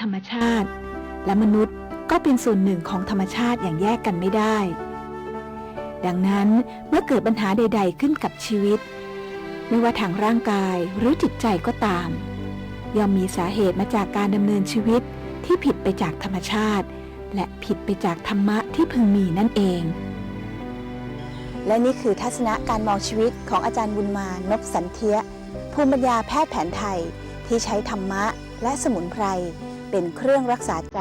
ธรรมะคือธรรมชาติ และมนุษย์ก็เป็นส่วนหนึ่งของธรรมชาติอย่างแยกกันไม่ได้ ดังนั้นเมื่อเกิดปัญหาใด ๆ ขึ้นกับชีวิต ไม่ว่าทางร่างกายหรือจิตใจก็ตาม ย่อมมีสาเหตุมาจากการดำเนินชีวิตที่ผิดไปจากธรรมชาติ และผิดไปจากธรรมะที่พึงมีนั่นเอง และนี่คือทัศนะการมองชีวิตของอาจารย์บุญมานพสันเทียภูมิปัญญาแพทย์แผนไทยที่ใช้ธรรมะและสมุนไพร เป็นเครื่องรักษาใจ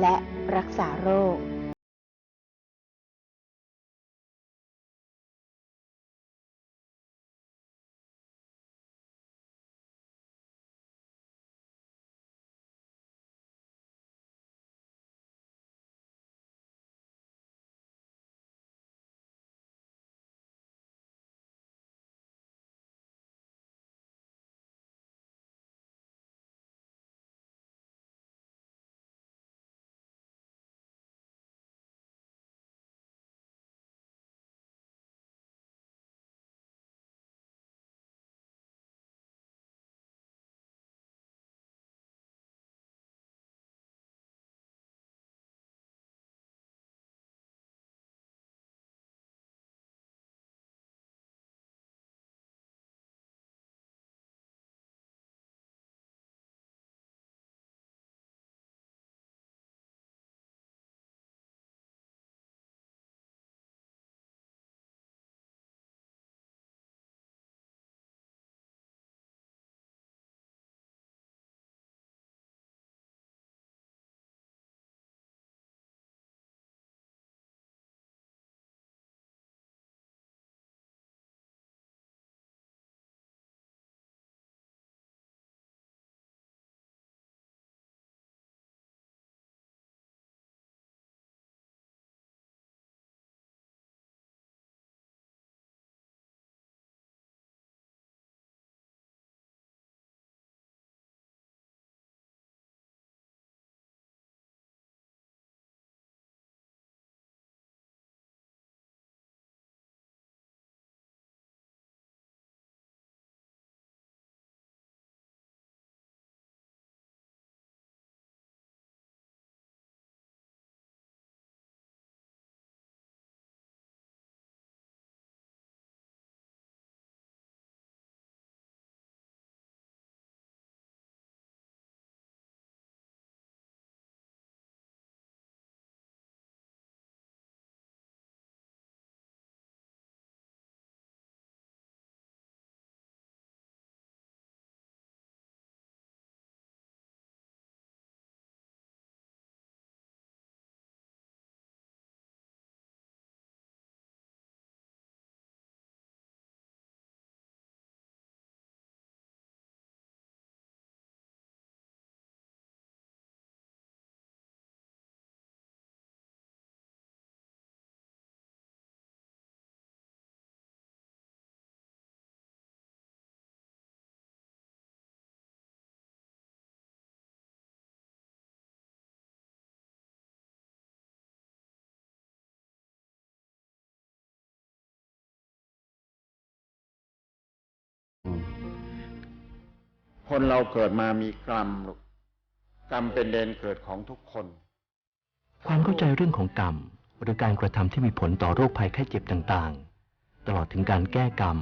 และรักษาโรค คนเราเกิดมามีกรรมลูกกรรมเป็นเดนเกิดของทุกคน ความเข้าใจเรื่องของกรรมหรือการกระทำที่มีผลต่อโรคภัยไข้เจ็บต่างๆ ตลอดถึงการแก้กรรม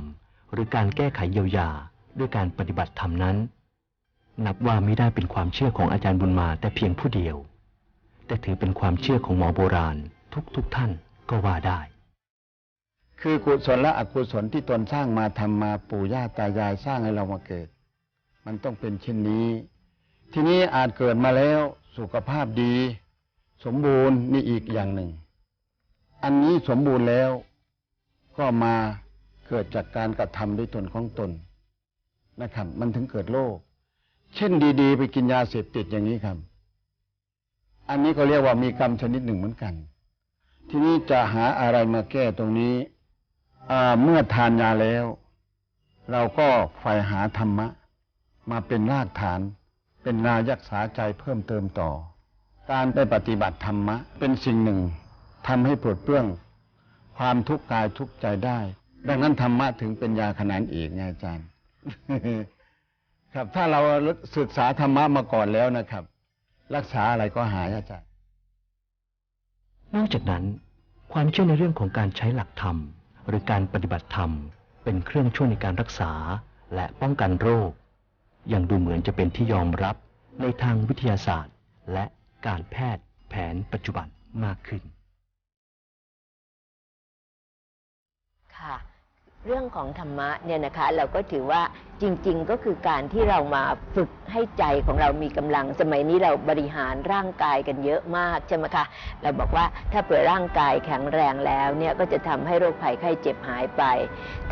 หรือการแก้ไขเยียวยาด้วยการปฏิบัติธรรมนั้น นับว่าไม่ได้เป็นความเชื่อของอาจารย์บุญมาแต่เพียงผู้เดียว แต่ถือเป็นความเชื่อของหมอโบราณ ทุกๆทท่านก็ว่าได้ คือกุศลและอกุศลที่ตนสร้างมาทำมาปู่ย่าตายายสร้างให้เรามาเกิด มันต้องเป็นเช่นนี้ ทีนี้อาจเกิดมาแล้วสุขภาพดี สมบูรณ์นี่อีกอย่างหนึ่ง อันนี้สมบูรณ์แล้ว ก็มาเกิดจากการกระทำด้วยตนของตนนะครับ มันถึงเกิดโรคเช่นดีๆ ไปกินยาเสพติดอย่างนี้ครับ อันนี้ก็เรียกว่ามีกรรมชนิดหนึ่งเหมือนกัน ทีนี้จะหาอะไรมาแก้ตรงนี้เมื่อทานยาแล้ว เราก็ใฝ่หาธรรมะ มาเป็นรากฐาน เป็นนายักษาใจเพิ่มเติมต่อ การไปปฏิบัติธรรมะ เป็นสิ่งหนึ่งทำให้ปลดเปลื้อง ความทุกข์กายทุกข์ใจได้ ดังนั้นธรรมะถึงเป็นยาขนานเอกไงอาจารย์ ครับ ถ้าเราศึกษาธรรมะมาก่อนแล้วนะครับ รักษาอะไรก็หายอาจารย์ นอกจากนั้น ความเชื่อในเรื่องของการใช้หลักธรรม หรือการปฏิบัติธรรม เป็นเครื่องช่วยในการรักษาและป้องกันโรค ยังดูเหมือนจะเป็นที่ยอมรับในทางวิทยาศาสตร์ และการแพทย์แผนปัจจุบันมากขึ้น ค่ะ เรื่องของธรรมะเนี่ยนะคะเราก็ถือว่าจริง ๆ ก็คือการที่เรามาฝึกให้ใจของเรามีกำลัง สมัยนี้เราบริหารร่างกายกันเยอะมากใช่ไหมคะเราบอกว่าถ้าเผื่อร่างกายแข็งแรงแล้วเนี่ยก็จะทำให้โรคภัยไข้เจ็บหายไป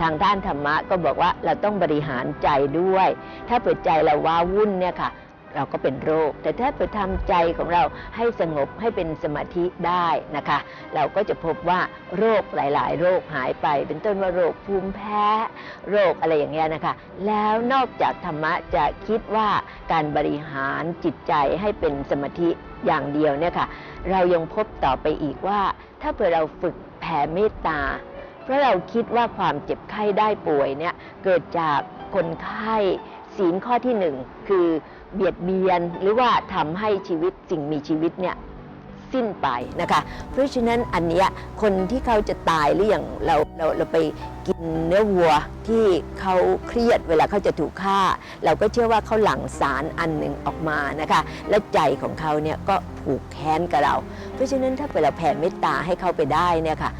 ทางด้านธรรมะก็บอกว่าเราต้องบริหารใจด้วย ถ้าเปิดใจเราว้าวุ่นเนี่ยค่ะ เราก็เป็นโรค แต่ถ้าเปิดทำใจของเราให้สงบให้เป็นสมาธิได้นะคะ เราก็จะพบว่าโรคหลาย ๆ โรคหายไป เป็นต้นว่าโรคภูมิแพ้ โรคอะไรอย่างเงี้ยนะคะ แล้วนอกจากธรรมะจะคิดว่าการบริหารจิตใจให้เป็นสมาธิอย่างเดียวเนี่ยค่ะ เรายังพบต่อไปอีกว่า ถ้าเผื่อเราฝึกแผ่เมตตาเพราะเราคิดว่าความเจ็บไข้ได้ป่วยเนี่ยเกิดจากคนไข้ศีลข้อที่หนึ่งคือ เบียดเบียนหรือว่าทำให้ชีวิตสิ่งมีชีวิตเนี่ยสิ้นไปนะคะ เพราะฉะนั้นอันนี้คนที่เขาจะตายหรืออย่างเราเราเราไปกินเนื้อวัวที่เขาเครียดเวลาเขาจะถูกฆ่า เราก็เชื่อว่าเขาหลั่งสารอันหนึ่งออกมานะคะ และใจของเขาเนี่ยก็ผูกแค้นกับเรา เพราะฉะนั้นถ้าเกิดเราแผ่เมตตาให้เขาไปได้เนี่ยค่ะ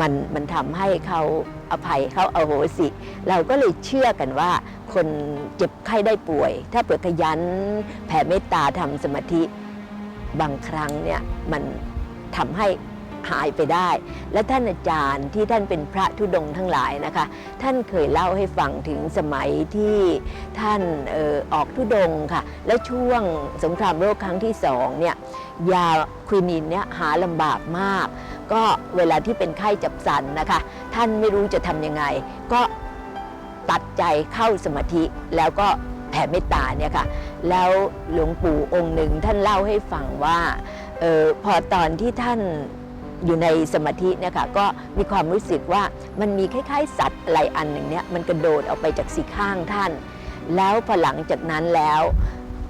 มันมันทำให้เขาอภัยเขาเอาโหสิ เราก็เลยเชื่อกันว่า คนเจ็บไข้ได้ป่วย ถ้าเปิดขยันแผ่เมตตาทำสมาธิบางครั้งเนี่ยมันทำให้ หายไปได้ และท่านอาจารย์ที่ท่านเป็นพระธุดงทั้งหลายนะคะ ท่านเคยเล่าให้ฟังถึงสมัยที่ท่านออออกธุดงค่ะ และช่วงสงครามโลกครั้งที่สองเนี่ยยาควินินเนี่ยหาลำบากมาก ก็เวลาที่เป็นไข้จับสันนะคะ ท่านไม่รู้จะทำยังไง ก็ตัดใจเข้าสมาธิแล้วก็แผ่เมตตาเนี่ยค่ะ แล้วหลวงปู่องค์หนึ่งท่านเล่าให้ฟังว่าเออพอตอนที่ท่าน อยู่ในสมาธิเนี่ยค่ะก็มีความรู้สึกว่ามันมีคล้ายๆ สัตว์อะไรอันหนึ่งเนี่ยมันกระโดดออกไปจากสีข้างท่าน แล้วพอหลังจากนั้นแล้ว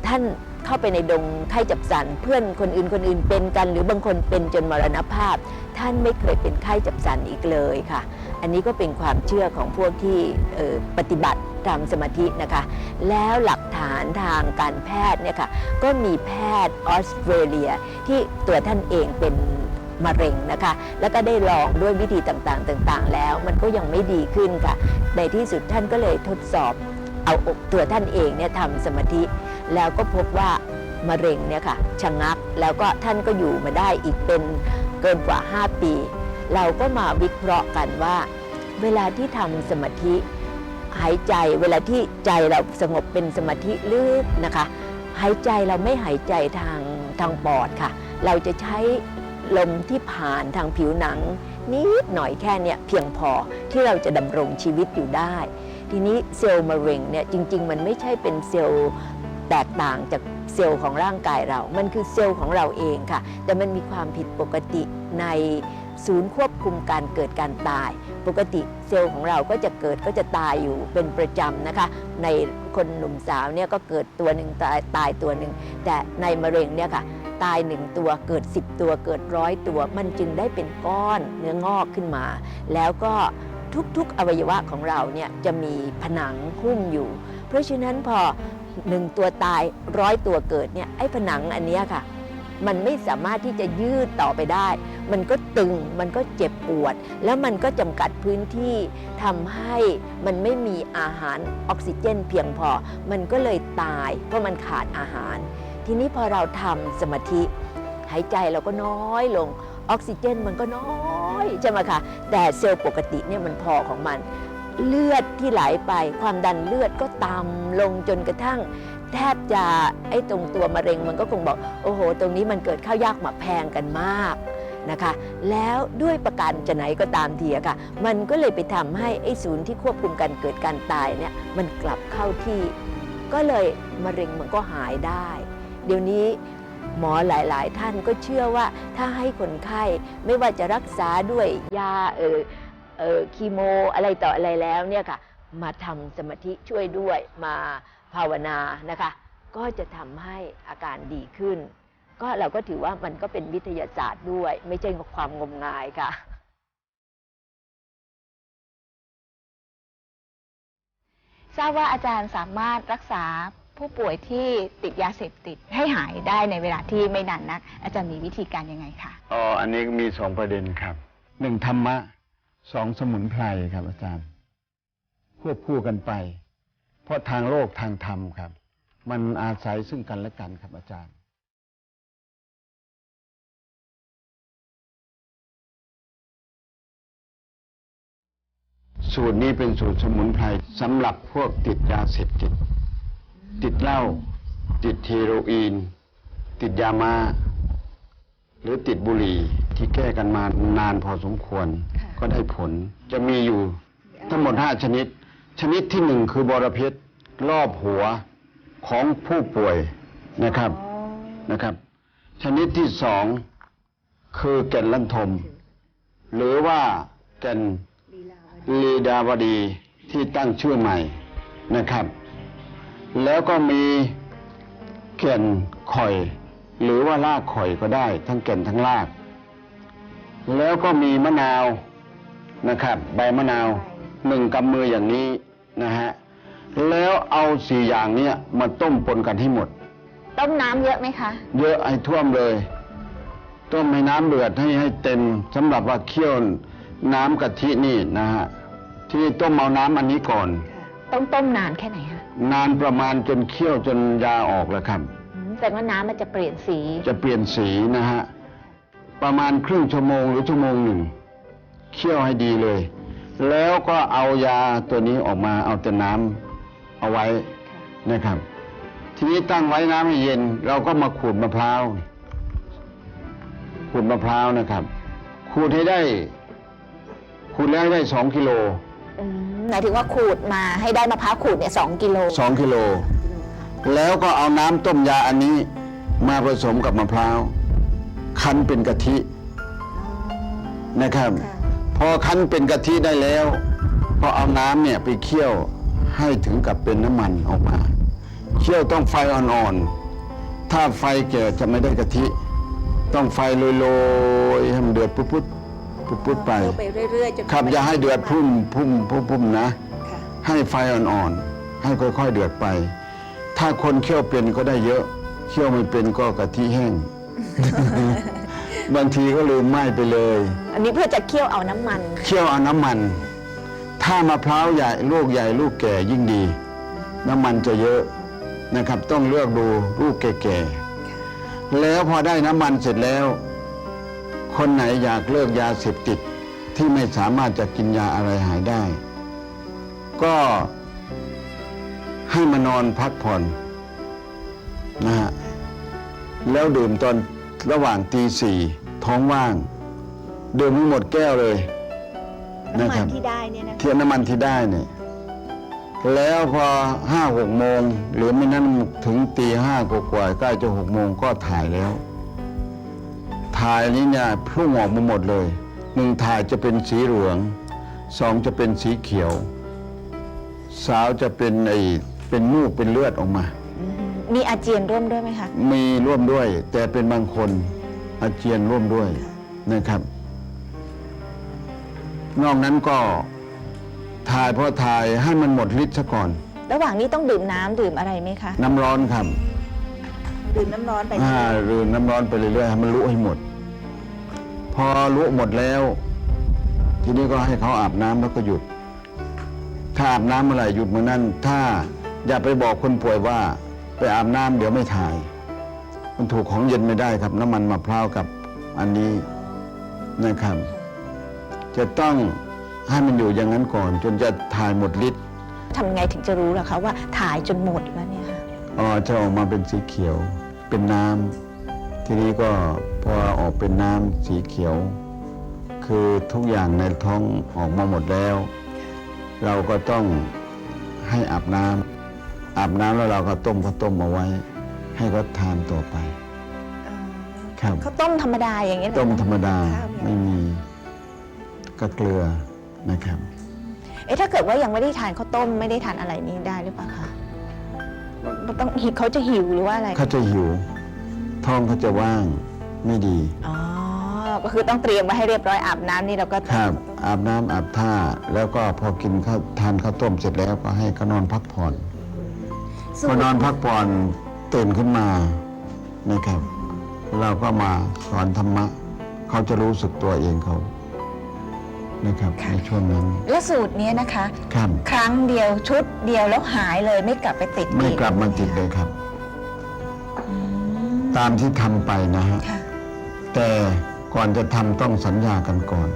ท่านเข้าไปในดงไข้จับสันเพื่อนคนอื่นคนอื่นเป็นกัน หรือบางคนเป็นจนมรณภาพ ท่านไม่เคยเป็นไข้จับสันอีกเลยค่ะ อันนี้ก็เป็นความเชื่อของพวกที่ปฏิบัติตามสมาธินะคะ แล้วหลักฐานทางการแพทย์เนี่ยค่ะก็มีแพทย์ออสเตรเลียที่ตัวท่านเองเป็น มะเร็งนะคะ แล้วก็ได้ลองด้วยวิธีต่างๆ ต่างๆ แล้วมันก็ยังไม่ดีขึ้นค่ะ ในที่สุดท่านก็เลยทดสอบเอาอกตัวท่านเองเนี่ยทำสมาธิ แล้วก็พบว่ามะเร็งเนี่ยค่ะชะงักแล้วก็ท่านก็อยู่มาได้อีกเป็นเกินกว่า 5 ปี เราก็มาวิเคราะห์กันว่า เวลาที่ทำสมาธิหายใจเวลาที่ใจเราสงบเป็นสมาธิลึกนะคะ หายใจเราไม่หายใจทางทางปอดค่ะ เราจะใช้ ลมที่ผ่านทางผิวหนัง นิดหน่อยแค่เนี้ยเพียงพอที่เราจะดำรงชีวิตอยู่ได้ ทีนี้เซลล์มะเร็งเนี่ยจริง ๆ มันไม่ใช่เป็นเซลล์แตกต่างจากเซลล์ของร่างกายเรา มันคือเซลล์ของเราเองค่ะ แต่มันมีความผิดปกติในศูนย์ควบคุมการเกิดการตาย ปกติเซลล์ของเราก็จะเกิดก็จะตายอยู่เป็นประจำนะคะ ในคนหนุ่มสาวเนี่ยก็เกิดตัวหนึ่งตายตายตัวหนึ่ง แต่ในมะเร็งเนี่ยค่ะ ตายหนึ่งตัวเกิด 10 ตัวเกิดร้อยตัว มันจึงได้เป็นก้อนเนื้องอกขึ้นมา แล้วก็ทุกๆอวัยวะของเราเนี่ยจะมีผนังหุ้มอยู่ เพราะฉะนั้นพอหนึ่งตัวตายร้อยตัวเกิดเนี่ยไอ้ผนังอันนี้ค่ะ มันไม่สามารถที่จะยืดต่อไปได้ มันก็ตึงมันก็เจ็บปวด แล้วมันก็จำกัดพื้นที่ทำให้มันไม่มีอาหารออกซิเจนเพียงพอ มันก็เลยตายเพราะมันขาดอาหาร ทีนี้พอเราทำสมาธิ หายใจเราก็น้อยลงออกซิเจนมันก็น้อยใช่ไหมคะแต่เซลล์ปกติเนี่ยมันพอของมัน เลือดที่ไหลไป ความดันเลือดก็ต่ำลงจนกระทั่ง แทบจะไอ้ตรงตัวมะเร็งมันก็คงบอก โอ้โห ตรงนี้มันเกิดข้าวยากหมากแพงกันมากนะคะ แล้วด้วยประการจะไหนก็ตามทีอะค่ะ มันก็เลยไปทำให้ไอ้ศูนย์ที่ควบคุมการเกิดการตายเนี่ยมันกลับเข้าที่ ก็เลยมะเร็งมันก็หายได้ เดี๋ยวนี้หมอหลาย ๆ ท่านก็เชื่อว่าถ้าให้คนไข้ไม่ว่าจะรักษาด้วยยาเออเออคีโมอะไรต่ออะไรแล้วเนี่ยค่ะมาทำสมาธิช่วยด้วยมาภาวนานะคะ ก็จะทำให้อาการดีขึ้น ก็เราก็ถือว่ามันก็เป็นวิทยาศาสตร์ด้วย ไม่ใช่ความงมงายค่ะ ทราบว่าอาจารย์สามารถรักษา ผู้ป่วยที่ติดยาเสพติดให้หายได้ในเวลาที่ไม่นานนัก อาจารย์มีวิธีการยังไงคะอ๋ออันนี้มีสองประเด็นครับหนึ่งธรรมะสองสมุนไพรครับอาจารย์ควบคู่กันไป เพราะทางโลกทางธรรมครับ มันอาศัยซึ่งกันและกันครับอาจารย์สูตรนี้เป็นสูตรสมุนไพรสำหรับพวกติดยาเสพติด ติดเหล้าติดเฮโรอีน ติดยามาหรือติดบุหรี่ที่แก้กันมานานพอสมควรก็ได้ผล จะมีอยู่ทั้งหมดห้าชนิด ชนิดที่หนึ่งคือบอระเพ็ดรอบหัวของผู้ป่วยนะครับนะครับ ชนิดที่สองคือแก่นลันทม หรือว่าแก่นลีดาวดีที่ตั้งชื่อใหม่นะครับ แล้วก็มีแก่นข่อย หรือว่ารากข่อยก็ได้ ทั้งแก่นทั้งราก แล้วก็มีมะนาวนะครับ ใบมะนาวหนึ่งกำมืออย่างนี้นะฮะแล้วเอาสี่อย่างเนี้ยมาต้มปนกันให้หมด ต้มน้ำเยอะไหมคะ เยอะให้ท่วมเลย ต้มให้น้ำเดือดให้ให้เต็มสำหรับว่าเคี่ยวน้ำกะทินี่นะฮะที่นี่ต้มเอาน้ำอันนี้ก่อน ต้องต้มนานแค่ไหนคะนานประมาณจนเคี่ยวจนยาออกแล้วครับ อืมแต่ว่าน้ำมันจะเปลี่ยนสีจะเปลี่ยนสีนะฮะ ประมาณครึ่งชั่วโมงหรือชั่วโมงหนึ่งเคี่ยวให้ดีเลย แล้วก็เอายาตัวนี้ออกมาเอาแต่น้ำเอาไว้นะครับ ทีนี้ตั้งไว้น้ำให้เย็น เราก็มาขูดมะพร้าวขูดมะพร้าวนะครับขูดให้ได้ขูดแล้วให้ได้สองกิโลอืม หมายถึงว่าขูดมาให้ได้มะพร้าวขูดเนี่ยสองกิโลสองกิโล แล้วก็เอาน้ำต้มยาอันนี้มาผสมกับมะพร้าวคั้นเป็นกะทินะครับ พอคั้นเป็นกะทิได้แล้ว ก็เอาน้ำเนี่ยไปเคี่ยวให้ถึงกับเป็นน้ำมันออกมาเคี่ยวต้องไฟอ่อนๆถ้าไฟแก่จะไม่ได้กะทิ ต้องไฟโรยๆให้มันเดือดปุ๊บๆ ปุ๊บๆไปไปเรื่อยๆจนครับอย่าให้เดือดพุ่มพุ่มพุ่มพุ่มนะให้ไฟอ่อนๆ ให้ค่อยๆเดือดไป ถ้าคนเคี่ยวเป็นก็ได้เยอะ เคี่ยวไม่เป็นก็กะทิแห้ง บางทีก็ลืมไหม้ไปเลย อันนี้เพื่อจะเคี่ยวเอาน้ำมัน เคี่ยวเอาน้ำมัน ถ้ามะพร้าวใหญ่ลูกใหญ่ลูกแก่ยิ่งดี น้ำมันจะเยอะนะครับ ต้องเลือกดูลูกแก่ๆแล้วพอได้น้ำมันเสร็จแล้ว คนไหนอยากเลิกยาเสพติดที่ไม่สามารถจะกินยาอะไรหายได้ ก็ให้มานอนพักผ่อนนะฮะแล้วดื่มตอนระหว่างตีสี่ท้องว่าง ดื่มให้หมดแก้วเลยน้ำนะมัคนรับที่ได้เนี่ยนะเทียนน้ำมันที่ได้เนี่ยแล้วพอห้าหกโมง หรือไม่นั้นถึงตีห้ากว่าๆใกล้จะหกโมงก็ถ่ายแล้ว ถ่ายนี้เนี่ยพุ่งออกมาหมดเลยหนึ่งถ่ายจะเป็นสีเหลืองสองจะเป็นสีเขียว สาวจะเป็นไอเป็นมูกเป็นเลือดออกมาอืมมีอาเจียนร่วมด้วยไหมคะ มีร่วมด้วย แต่เป็นบางคนอาเจียนร่วมด้วยนะครับ นอกนั้นก็ถ่ายพอถ่ายให้มันหมดฤทธิ์ซะก่อน ระหว่างนี้ต้องดื่มน้ำดื่มอะไรไหมคะ น้ำร้อนครับดื่มน้ำร้อนไปอ่าหรือน้ำร้อนไปเรื่อยๆให้มันลุให้หมด พอลุหมดแล้ว ทีนี้ก็ให้เขาอาบน้ำแล้วก็หยุด ถ้าอาบน้ำเมื่อไหร่หยุดเมื่อนั้น ถ้าอย่าไปบอกคนป่วยว่า ไปอาบน้ำเดี๋ยวไม่ถ่าย มันถูกของเย็นไม่ได้ครับ น้ำมันมะพร้าวกับอันนี้นะครับ จะต้องให้มันอยู่อย่างนั้นก่อน จนจะถ่ายหมดฤทธิ์ทำไงถึงจะรู้ล่ะคะว่าถ่ายจนหมดแล้วเนี่ยค่ะ อ๋อจะออกมาเป็นสีเขียว เป็นน้ำ ทีนี้ก็พอออกเป็นน้ำสีเขียว คือทุกอย่างในท้องออกมาหมดแล้ว เราก็ต้องให้อาบน้ำอาบน้ำแล้วเราก็ต้มข้าวต้มเอาไว้ ให้เขาทานต่อไป ครับเขาต้มธรรมดาอย่างเงี้ยเหอต้มธรรมดาข้าวเนี่ยไม่มีก็เกลือนะครับอ๊ะถ้าเกิดว่ายังไม่ได้ทานข้าวต้มไม่ได้ทานอะไรนี้ได้หรือเปล่าคะมันต้องหิวเขาจะหิวหรือว่าอะไร เขาจะหิว ท้องเขาจะว่างไม่ดีอ๋อ ก็คือต้องเตรียมไว้ให้เรียบร้อยอาบน้ำนี่เราก็ครับอาบน้ำอาบท่าแล้วก็พอกินข้าวทานข้าวต้มเสร็จแล้วก็ให้เขานอนพักผ่อนสูพตอรนอนพักผ่อนตื่นขึ้นมานะครับ เราก็มาสอนธรรมะเขาจะรู้สึกตัวเองเขานะครับในช่วงนั้นและสูตรเนี้ยนะคะ ครับครั้งเดียวชุดเดียวแล้วหายเลยไม่กลับไปติดไม่อีกลับมาติดเลยครับอืม ตามที่ทำไปนะฮะ ค่ะ แต่ก่อนจะทำต้องสัญญากันก่อน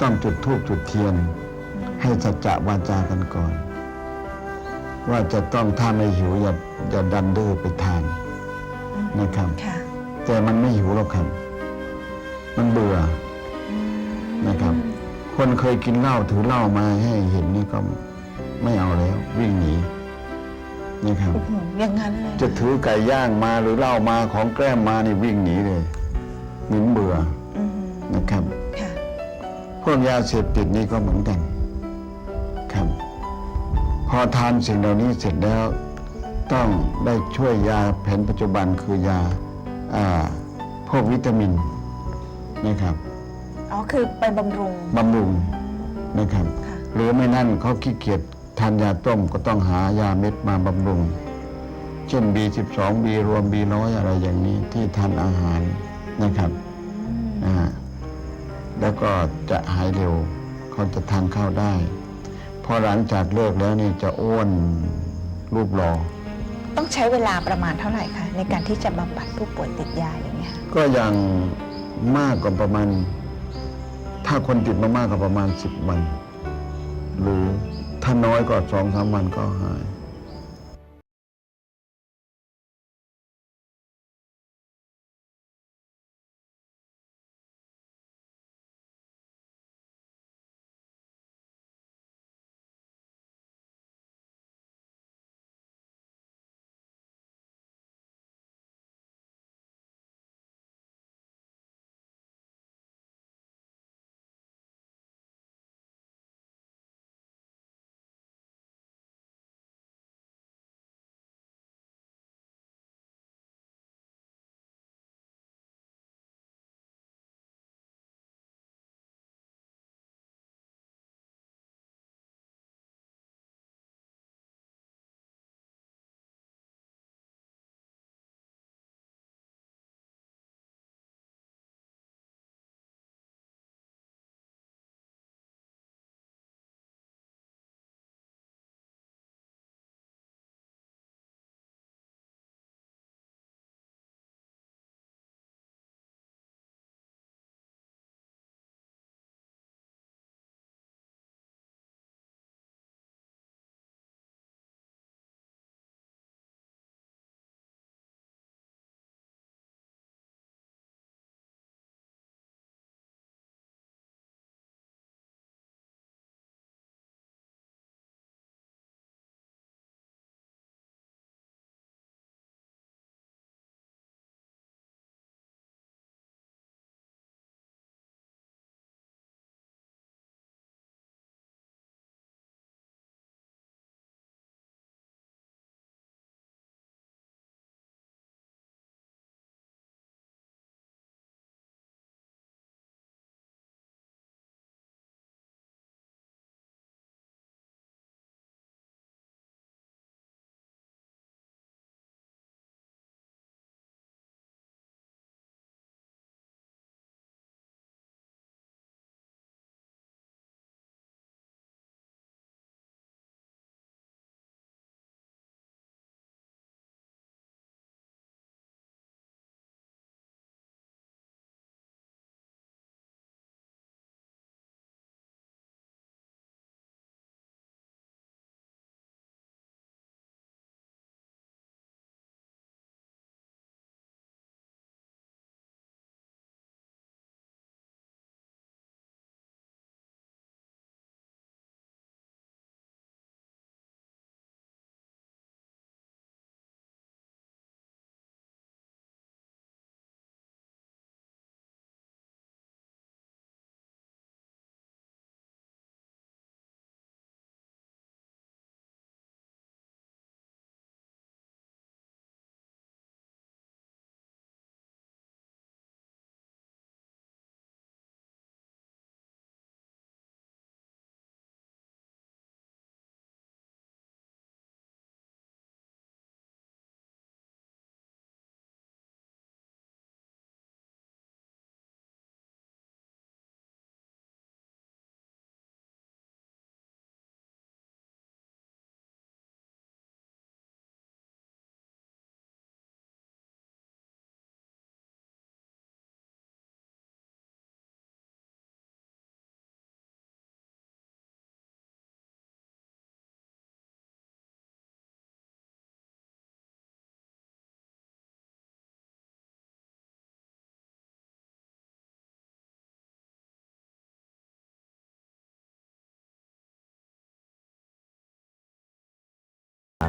ต้องจุดธูปจุดเทียน ให้สัจจะวาจากันก่อน ว่าจะต้องถ้าไม่หิวอย่าอย่าดันดื้อไปทานนะครับ ค่ะแต่มันไม่หิวหรอกครับ มันเบื่ออืมนะครับ คนเคยกินเหล้าถือเหล้ามาให้เห็นนี่ก็ไม่เอาแล้ว วิ่งหนี นะครับโอ้โหอย่างนั้นเลยจะถือไก่ย่างมาหรือเหล้ามาของแกล้มมานี่วิ่งหนีเลยเหม็นเบื่ออืมนะครับค่ะพวกยาเสพติดนี่ก็เหมือนกันครับ พอทานสิ่งเหล่านี้เสร็จแล้วต้องได้ช่วยยาแผนปัจจุบันคือยาอ่าพวกวิตามินนะครับอ๋อคือไปบำรุงบำรุงนะครับค่ะหรือไม่นั่นเขาขี้เกียจ ทานยาต้มก็ต้องหายาเม็ดมาบำรุง เช่น B12 B รวม B ร้อยอะไรอย่างนี้ที่ทานอาหารนะครับนะฮะแล้วก็จะหายเร็วเขาจะทานข้าวได้ พอหลังจากเลิกแล้วนี่จะอ้วนรูปหล่อต้องใช้เวลาประมาณเท่าไหร่คะในการที่จะบำบัดผู้ป่วยติดยาอย่างเงี้ยก็ยังมากกว่าประมาณ ถ้าคนติดมามากกว่าประมาณสิบวัน หรือ ถ้าน้อยก็สองสามวันก็หาย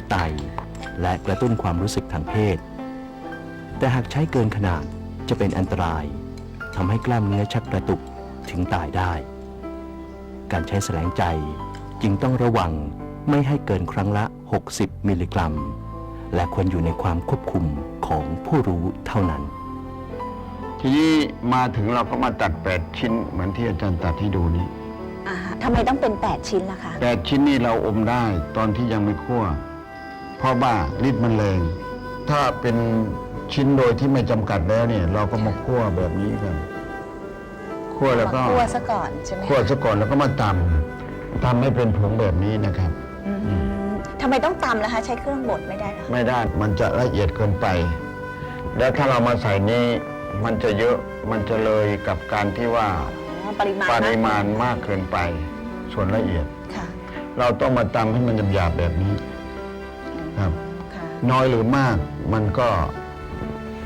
ไต และกระตุ้นความรู้สึกทางเพศ แต่หากใช้เกินขนาดจะเป็นอันตรายทำให้กล้ามเนื้อชักกระตุกถึงตายได้ การใช้แสลงใจจึงต้องระวังไม่ให้เกินครั้งละ 60 มิลลิกรัม และควรอยู่ในความควบคุมของผู้รู้เท่านั้น ทีนี้มาถึงเราก็มาตัด 8 ชิ้น เหมือนที่อาจารย์ตัดให้ดูนี้อ่าฮะทำไมต้องเป็น 8 ชิ้นล่ะคะ 8 ชิ้นนี้เราอมได้ตอนที่ยังไม่คั่วเพราะว่าฤทธิ์มันแรง ถ้าเป็นชิ้นโดยที่ไม่จำกัดแล้วเนี่ย เราก็มาคั่วแบบนี้กันคั่วแล้วก็มาคั่วซะก่อนใช่ไหมคะคั่วซะก่อนแล้วก็มาตำตำให้เป็นผงแบบนี้นะครับอืมทำไมต้องตำล่ะคะ ใช้เครื่องบดไม่ได้เหรอไม่ได้มันจะละเอียดเกินไป แล้วถ้าเรามาใส่นี้มันจะเยอะมันจะเลยกับการที่ว่าอ๋อปริมาณปนะริมาณมากเกินไป ส่วนละเอียด ค่ะ เราต้องมาตำให้มันหยาบๆแบบนี้ ครับ ค่ะ น้อยหรือมากมันก็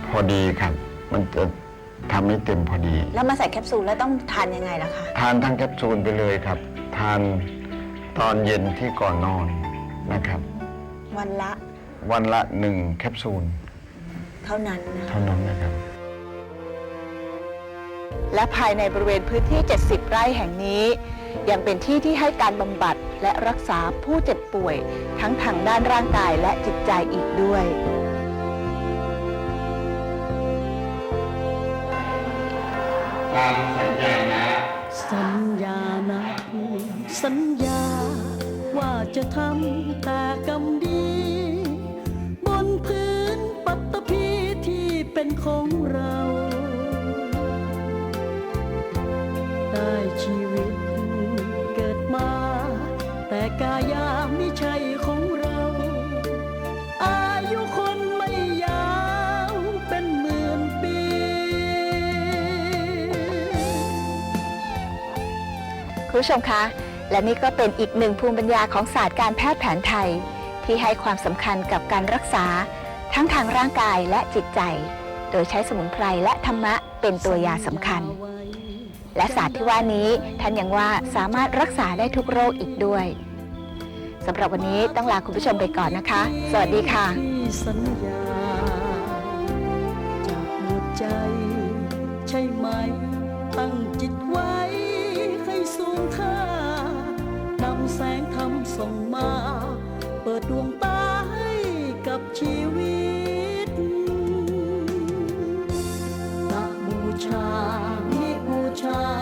พอดีครับ มันจะทำให้เต็มพอดี แล้วมาใส่แคปซูลแล้วต้องทานยังไงล่ะคะ ทานทั้งแคปซูลไปเลยครับ ทานตอนเย็นที่ก่อนนอนนะครับ วันละวันละหนึ่งแคปซูลเท่านั้นนะเท่านั้นนะครับ และภายในบริเวณพื้นที่ 70 ไร่แห่งนี้ ยังเป็นที่ที่ให้การบำบัดและรักษาผู้เจ็บป่วย ทั้งทางด้านร่างกายและจิตใจอีกด้วย ตามสัญญานะ สัญญานะสัญญา ว่าจะทำแต่กรรมดี บนพื้นปัตตภีที่เป็นของเรา คุณผู้ชมคะ และนี่ก็เป็นอีกหนึ่งภูมิปัญญาของศาสตร์การแพทย์แผนไทย ที่ให้ความสำคัญกับการรักษา ทั้งทางร่างกายและจิตใจ โดยใช้สมุนไพรและธรรมะเป็นตัวยาสำคัญ และศาสตร์ที่ว่านี้ท่านยังว่าสามารถรักษาได้ทุกโรคอีกด้วยสำหรับวันนี้ต้องลาคุณผู้ชมไปก่อนนะคะ สวัสดีค่ะสัญญาจากหัวใจ ใช่ไหมตั้งจิตไว้ ค่านำแสงธรรมส่งมา เปิดดวงตาให้กับชีวิตตาบูชามิบูชา